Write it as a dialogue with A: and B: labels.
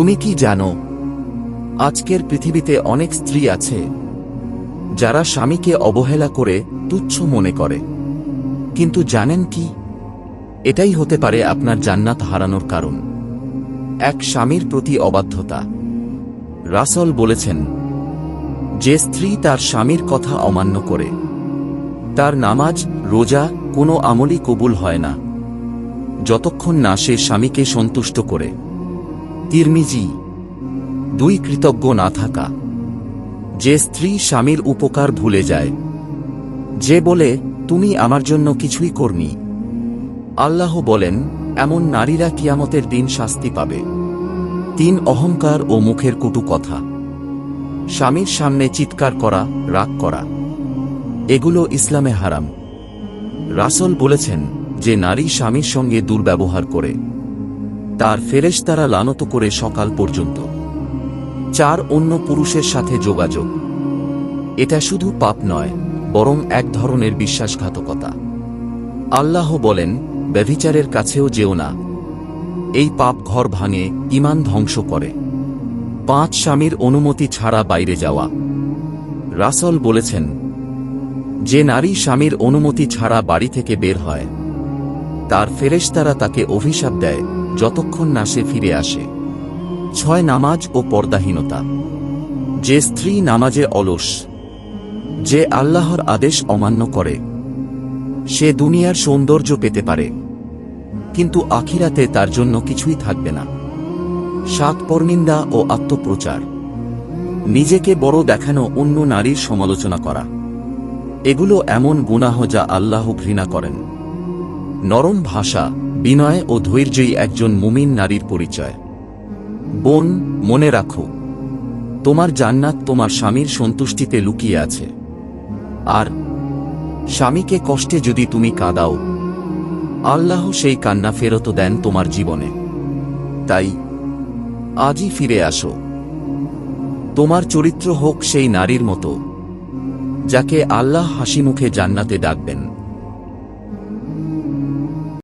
A: তুমি কি জানো, আজকের পৃথিবীতে অনেক স্ত্রী আছে, যারা স্বামীকে অবহেলা করে তুচ্ছ মনে করে। কিন্তু জানেন কি? এটাই হতে পারে আপনার জান্নাত হারানোর কারণ। এক স্বামীর প্রতি অবাধ্যতা। রাসল বলেছেন, যে স্ত্রী তার স্বামীর কথা অমান্য করে, তার নামাজ, রোজা, কোনো আমলই কবুল হয় না। যতক্ষণ না সে স্বামীকে সন্তুষ্ট করে। তিরমিজি দুই কৃতজ্ঞ না থাকা, যে স্ত্রী স্বামীর উপকার ভুলে যায়, যে বলে, তুমি আমার জন্য কিছুই করনি। আল্লাহ বলেন, এমন নারীরা কিয়ামতের দিন শাস্তি পাবে। তিন অহংকার ও মুখের কটু কথা, স্বামীর সামনে চিৎকার করা, রাগ করা, এগুলো ইসলামে হারাম। রাসল বলেছেন যে, নারী স্বামীর সঙ্গে দুর্ব্যবহার করে। তার ফেরেশতারা লানত করে সকাল পর্যন্ত। চার অন্য পুরুষের সাথে যোগাযোগ। এটা শুধু পাপ নয়, বরং এক ধরনের বিশ্বাসঘাতকতা। আল্লাহ বলেন, ব্যভিচারের কাছেও যেও না। এই পাপ ঘর ভাঙে ইমান ধ্বংস করে। পাঁচ স্বামীর অনুমতি ছাড়া বাইরে যাওয়া। রাসল বলেছেন, যে নারী স্বামীর অনুমতি ছাড়া বাড়ি থেকে বের হয় তার ফেরেশতারা তাকে অভিশাপ দেয়, যতক্ষণ না সে ফিরে আসে। ছয় নামাজ ও পর্দাহীনতা। যে স্ত্রী নামাজে অলস, যে আল্লাহর আদেশ অমান্য করে, সে দুনিয়ার সৌন্দর্য পেতে পারে। কিন্তু আখিরাতে তার জন্য কিছুই থাকবে না। সাত পরনিন্দা ও আত্মপ্রচার। নিজেকে বড় দেখানো অন্য নারীর সমালোচনা করা। এগুলো এমন গুনাহ যা আল্লাহ ঘৃণা করেন। নরম ভাষা, বিনয় ও ধৈর্যই একজন মুমিন নারীর পরিচয়। বোন, মনে রাখো, তোমার জান্নাত তোমার স্বামীর সন্তুষ্টিতে লুকিয়ে আছে। আর, স্বামীকে কষ্টে যদি তুমি কাঁদাও, আল্লাহ সেই কান্না ফেরত দেন তোমার জীবনে। তাই, আজই ফিরে আসো। তোমার চরিত্র হোক সেই নারীর মতো, যাকে আল্লাহ হাসিমুখে জান্নাতে ডাকবেন।